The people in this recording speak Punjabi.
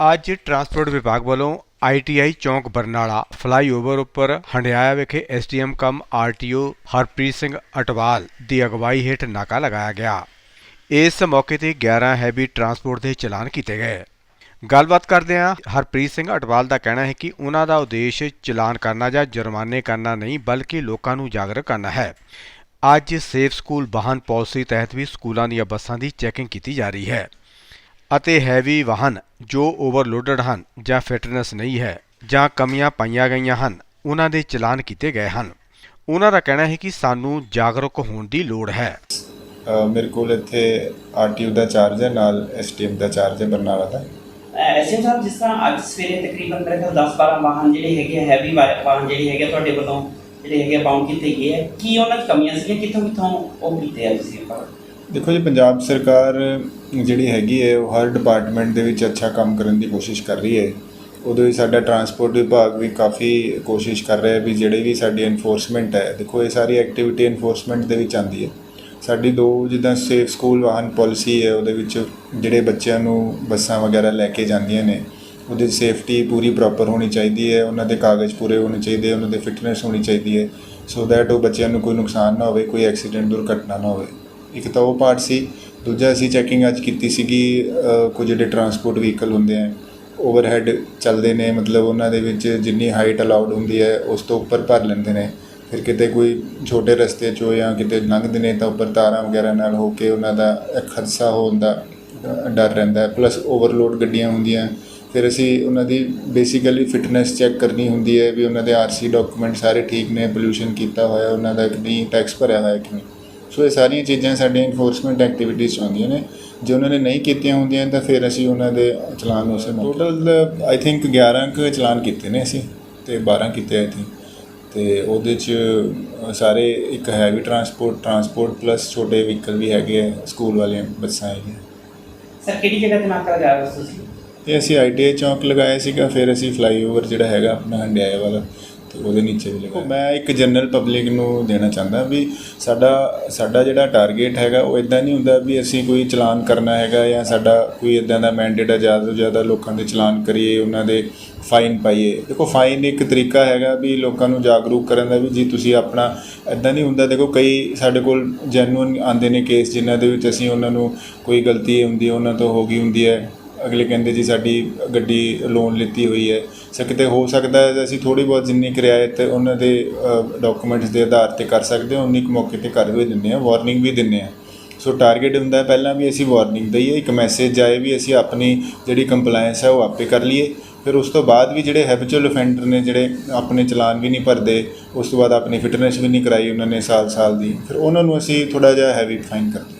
ਅੱਜ ਟਰਾਂਸਪੋਰਟ ਵਿਭਾਗ ਵੱਲੋਂ ਆਈਟੀਆਈ ਚੌਂਕ ਬਰਨਾਲਾ ਫਲਾਈਓਵਰ ਉੱਪਰ ਹੰਡਿਆਇਆ ਵਿਖੇ SDM cum RTO Harpreet Singh Atwal ਦੀ ਅਗਵਾਈ ਹੇਠ ਨਾਕਾ ਲਗਾਇਆ ਗਿਆ। ਇਸ ਮੌਕੇ ਤੇ 11 ਹੈਵੀ ਟਰਾਂਸਪੋਰਟ ਦੇ ਚਲਾਨ ਕੀਤੇ ਗਏ। ਗੱਲਬਾਤ ਕਰਦਿਆਂ ਹਰਪ੍ਰੀਤ ਸਿੰਘ ਅਟਵਾਲ ਦਾ ਕਹਿਣਾ ਹੈ ਕਿ ਉਹਨਾਂ ਦਾ ਉਦੇਸ਼ ਚਲਾਨ ਕਰਨਾ ਜਾਂ ਜੁਰਮਾਨੇ ਕਰਨਾ ਨਹੀਂ, ਬਲਕਿ ਲੋਕਾਂ ਨੂੰ ਜਾਗਰੂਕ ਕਰਨਾ ਹੈ। ਅੱਜ ਸੇਫ ਸਕੂਲ ਵਾਹਨ ਪਾਲਿਸੀ ਤਹਿਤ ਵੀ ਸਕੂਲਾਂ ਦੀਆਂ ਬੱਸਾਂ ਦੀ ਚੈਕਿੰਗ ਕੀਤੀ ਜਾ ਰਹੀ ਹੈ। ਅਤੇ ਹੈਵੀ ਵਾਹਨ ਜੋ ਓਵਰਲੋਡਡ ਹਨ ਜਾਂ ਫਿਟਨੈਸ ਨਹੀਂ ਹੈ ਜਾਂ ਕਮੀਆਂ ਪਾਈਆਂ ਗਈਆਂ ਹਨ ਉਹਨਾਂ ਦੇ ਚਲਾਨ ਕੀਤੇ ਗਏ ਹਨ। ਉਹਨਾਂ ਦਾ ਕਹਿਣਾ ਹੈ ਕਿ ਸਾਨੂੰ ਜਾਗਰੂਕ ਹੋਣ ਦੀ ਲੋੜ ਹੈ। ਮੇਰੇ ਕੋਲ ਇੱਥੇ ਆਰਟੀਓ ਦਾ ਚਾਰਜ ਹੈ ਨਾਲ ਐਸਟੀਐਮ ਦਾ ਚਾਰਜ ਹੈ ਬਰਨਾਲਾ ਦਾ। ਐਸਐਮ ਸਾਹਿਬ ਜਿਸ ਤਰ੍ਹਾਂ ਅੱਜ ਸਵੇਰੇ ਤਕਰੀਬਨ ਮੇਰੇ ਖਿਆਲ 10 12 ਵਾਹਨ ਜਿਹੜੇ ਹੈਗੇ ਹੈਵੀ ਵਾਹਨ ਜਿਹੜੇ ਹੈਗੇ ਆ ਤੁਹਾਡੇ ਵੱਲੋਂ ਜਿਹੜੇ ਹੈਗੇ ਬਾਉਂਡ ਕੀਤੇ ਗਏ ਆ ਕੀ ਉਹਨਾਂ ਦੀ ਕਮੀਆਂ ਸੀਗੀਆਂ? ਕਿੱਥੋਂ ਕਿੱਥੋਂ ਉਹ ਕੀਤੇ ਆ ਤੁਸੀਂ ਆਪਾਂ? ਦੇਖੋ ਜੀ, ਪੰਜਾਬ ਸਰਕਾਰ ਜਿਹੜੀ ਹੈਗੀ ਹੈ, ਉਹ ਹਰ ਡਿਪਾਰਟਮੈਂਟ ਦੇ ਵਿੱਚ ਅੱਛਾ ਕੰਮ ਕਰਨ ਦੀ ਕੋਸ਼ਿਸ਼ ਕਰ ਰਹੀ ਹੈ। ਉਦੋਂ ਹੀ ਸਾਡਾ ਟਰਾਂਸਪੋਰਟ ਵਿਭਾਗ ਵੀ ਕਾਫੀ ਕੋਸ਼ਿਸ਼ ਕਰ ਰਿਹਾ ਹੈ ਵੀ ਜਿਹੜੇ ਵੀ ਸਾਡੀ ਐਨਫੋਰਸਮੈਂਟ ਹੈ, ਦੇਖੋ ਇਹ ਸਾਰੀ ਐਕਟੀਵਿਟੀ ਐਨਫੋਰਸਮੈਂਟ ਦੇ ਵਿੱਚ ਆਉਂਦੀ ਹੈ। ਸਾਡੀ ਦੋ ਜਿੱਦਾਂ ਸੇਫ ਸਕੂਲ ਵਾਹਨ ਪਾਲਿਸੀ ਹੈ, ਉਹਦੇ ਵਿੱਚ ਜਿਹੜੇ ਬੱਚਿਆਂ ਨੂੰ ਬੱਸਾਂ ਵਗੈਰਾ ਲੈ ਕੇ ਜਾਂਦੀਆਂ ਨੇ, ਉਹਦੀ ਸੇਫਟੀ ਪੂਰੀ ਪ੍ਰੋਪਰ ਹੋਣੀ ਚਾਹੀਦੀ ਹੈ, ਉਹਨਾਂ ਦੇ ਕਾਗਜ਼ ਪੂਰੇ ਹੋਣੇ ਚਾਹੀਦੇ ਉਹਨਾਂ ਦੇ ਫਿਟਨੈਸ ਹੋਣੀ ਚਾਹੀਦੀ ਹੈ। ਸੋ ਦੈਟ ਉਹ ਬੱਚਿਆਂ ਨੂੰ ਕੋਈ ਨੁਕਸਾਨ ਨਾ ਹੋਵੇ, ਕੋਈ ਐਕਸੀਡੈਂਟ ਦੁਰਘਟਨਾ ਨਾ ਹੋਵੇ। ਇੱਕ ਤਾਂ ਉਹ ਪਾਰਟ ਸੀ ਦੂਜਾ ਅਸੀਂ ਚੈਕਿੰਗ ਅੱਜ ਕੀਤੀ ਸੀਗੀ ਅ, ਕੁਝ ਜਿਹੜੇ ਟਰਾਂਸਪੋਰਟ ਵਹੀਕਲ ਹੁੰਦੇ ਆ ਓਵਰਹੈਡ ਚੱਲਦੇ ਨੇ ਮਤਲਬ ਉਹਨਾਂ ਦੇ ਵਿੱਚ ਜਿੰਨੀ ਹਾਈਟ ਅਲਾਉਡ ਹੁੰਦੀ ਹੈ ਉਸ ਤੋਂ ਉੱਪਰ ਭਰ ਲੈਂਦੇ ਨੇ। ਫਿਰ ਕਿਤੇ ਕੋਈ ਛੋਟੇ ਰਸਤੇ 'ਚੋਂ ਜਾਂ ਕਿਤੇ ਲੰਘਦੇ ਨੇ ਤਾਂ ਉੱਪਰ ਤਾਰਾਂ ਵਗੈਰਾ ਨਾਲ ਹੋ ਕੇ ਉਹਨਾਂ ਦਾ ਖਰਚਾ ਹੋਣ ਦਾ ਡਰ ਰਹਿੰਦਾ ਹੈ। ਪਲੱਸ ਓਵਰਲੋਡ ਗੱਡੀਆਂ ਹੁੰਦੀਆਂ। ਫਿਰ ਅਸੀਂ ਉਹਨਾਂ ਦੀ ਬੇਸਿਕਲੀ ਫਿਟਨੈਸ ਚੈੱਕ ਕਰਨੀ ਹੁੰਦੀ ਹੈ ਵੀ ਉਹਨਾਂ ਦੇ ਆਰਸੀ ਡਾਕੂਮੈਂਟ ਸਾਰੇ ਠੀਕ ਨੇ ਪੋਲੂਸ਼ਨ ਕੀਤਾ ਹੋਇਆ ਉਹਨਾਂ ਦਾ ਕਿੰਨੀ ਟੈਕਸ ਭਰਿਆ ਹੋਇਆ ਕਿ ਨਹੀਂ ਸੋ ਇਹ ਸਾਰੀਆਂ ਚੀਜ਼ਾਂ ਸਾਡੀਆਂ ਇਨਫੋਰਸਮੈਂਟ ਐਕਟੀਵਿਟੀਜ਼ 'ਚ ਆਉਂਦੀਆਂ ਨੇ। ਜੇ ਉਹਨਾਂ ਨੇ ਨਹੀਂ ਕੀਤੀਆਂ ਹੁੰਦੀਆਂ ਤਾਂ ਫਿਰ ਅਸੀਂ ਉਹਨਾਂ ਦੇ ਚਲਾਨ ਉਸੇ ਟੋਟਲ ਆਈ ਥਿੰਕ 11 ਕੁ ਚਲਾਨ ਕੀਤੇ ਨੇ ਅਸੀਂ ਤੇ 12 ਕੀਤੇ ਆਈ ਥਿੰਕ ਤੇ ਉਹਦੇ 'ਚ ਸਾਰੇ ਇੱਕ ਹੈਵੀ ਟਰਾਂਸਪੋਰਟ ਟਰਾਂਸਪੋਰਟ ਪਲੱਸ ਛੋਟੇ ਵਹੀਕਲ ਵੀ ਹੈਗੇ ਆ ਸਕੂਲ ਵਾਲੀਆਂ ਬੱਸਾਂ ਹੈਗੀਆਂ। ਸਰ ਕਿਹੜੀ ਜਗ੍ਹਾ ਤੇ ਲਗਾਇਆ ਹੋਇਆ ਸੀ ਤੁਸੀਂ? ਤੇ ਅਸੀਂ ਆਈਟੀਆਈ ਚੌਂਕ ਲਗਾਇਆ ਸੀਗਾ, ਫਿਰ ਅਸੀਂ ਫਲਾਈਓਵਰ ਜਿਹੜਾ ਹੈਗਾ ਆਪਣਾ ਹੰਡਿਆਏ ਵਾਲਾ, ਤੇ ਉਹਦੇ ਨੀਚੇ ਵੀ ਲਗਾਇਆ। ਮੈਂ ਇੱਕ ਜਨਰਲ ਪਬਲਿਕ ਨੂੰ ਦੇਣਾ ਚਾਹੁੰਦਾ ਵੀ ਸਾਡਾ ਸਾਡਾ ਜਿਹੜਾ ਟਾਰਗੇਟ ਹੈਗਾ, ਉਹ ਇਦਾਂ ਨਹੀਂ ਹੁੰਦਾ ਵੀ ਅਸੀਂ ਕੋਈ ਚਲਾਨ ਕਰਨਾ ਹੈਗਾ ਜਾਂ ਸਾਡਾ ਕੋਈ ਇਦਾਂ ਦਾ ਮੈਂਡੇਟ ਹੈ ਜ਼ਿਆਦਾ ਤੋਂ ਜ਼ਿਆਦਾ ਲੋਕਾਂ ਦੇ ਚਲਾਨ ਕਰੀਏ, ਉਹਨਾਂ ਦੇ ਫਾਈਨ ਪਾਈਏ। ਦੇਖੋ ਫਾਈਨ ਇੱਕ ਤਰੀਕਾ ਹੈਗਾ ਵੀ ਲੋਕਾਂ ਨੂੰ ਜਾਗਰੂਕ ਕਰਨ ਦਾ ਵੀ ਜੀ ਤੁਸੀਂ ਆਪਣਾ ਇਦਾਂ ਨਹੀਂ ਹੁੰਦਾ। ਦੇਖੋ, ਕਈ ਸਾਡੇ ਕੋਲ ਜੈਨੂਇਨ ਆਉਂਦੇ ਨੇ ਕੇਸ ਜਿਨ੍ਹਾਂ ਦੇ ਵਿੱਚ ਅਸੀਂ ਉਹਨਾਂ ਨੂੰ ਕੋਈ ਗਲਤੀ ਹੁੰਦੀ ਹੈ ਉਹਨਾਂ ਤੋਂ ਹੋ ਗਈ ਹੁੰਦੀ ਹੈ। ਅਗਲੇ ਕਹਿੰਦੇ ਜੀ ਸਾਡੀ ਗੱਡੀ ਲੋਨ ਲਿੱਤੀ ਹੋਈ ਹੈ। ਸੋ ਕਿਤੇ ਹੋ ਸਕਦਾ ਹੈ ਅਸੀਂ ਥੋੜੀ ਬਹੁਤ ਜਿੰਨੀ ਕਿਰਾਇਤ ਉਹਨਾਂ ਦੇ ਡਾਕੂਮੈਂਟਸ ਦੇ ਆਧਾਰ ਤੇ ਕਰ ਸਕਦੇ ਹਾਂ, ਉਨੀ ਕੁ ਮੌਕੇ ਤੇ ਕਰ ਵੀ ਦਿੰਦੇ ਹਾਂ ਵਾਰਨਿੰਗ ਵੀ ਦਿੰਦੇ ਹਾਂ। ਸੋ ਟਾਰਗੇਟ ਹੁੰਦਾ ਪਹਿਲਾਂ ਵੀ ਅਸੀਂ ਵਾਰਨਿੰਗ ਦਈਏ, ਇੱਕ ਮੈਸੇਜ ਜਾਏ ਵੀ ਅਸੀਂ ਆਪਣੀ ਜਿਹੜੀ ਕੰਪਲਾਈਂਸ ਹੈ ਉਹ ਆਪੇ ਕਰ ਲਈਏ। ਫਿਰ ਉਸ ਤੋਂ ਬਾਅਦ ਵੀ ਜਿਹੜੇ ਹੈਬਿਚੁਅਲ ਅਫੈਂਡਰ ਨੇ, ਜਿਹੜੇ ਆਪਣੇ ਚਲਾਨ ਵੀ ਨਹੀਂ ਭਰਦੇ, ਉਸ ਤੋਂ ਬਾਅਦ ਆਪਣੀ ਫਿਟਨੈਸ ਵੀ ਨਹੀਂ ਕਰਾਈ ਉਹਨਾਂ ਨੇ ਸਾਲ ਸਾਲ ਦੀ, ਫਿਰ ਉਹਨਾਂ ਨੂੰ ਅਸੀਂ ਥੋੜਾ ਜਿਹਾ ਹੈਵੀ ਫਾਈਨ ਕਰਦੇ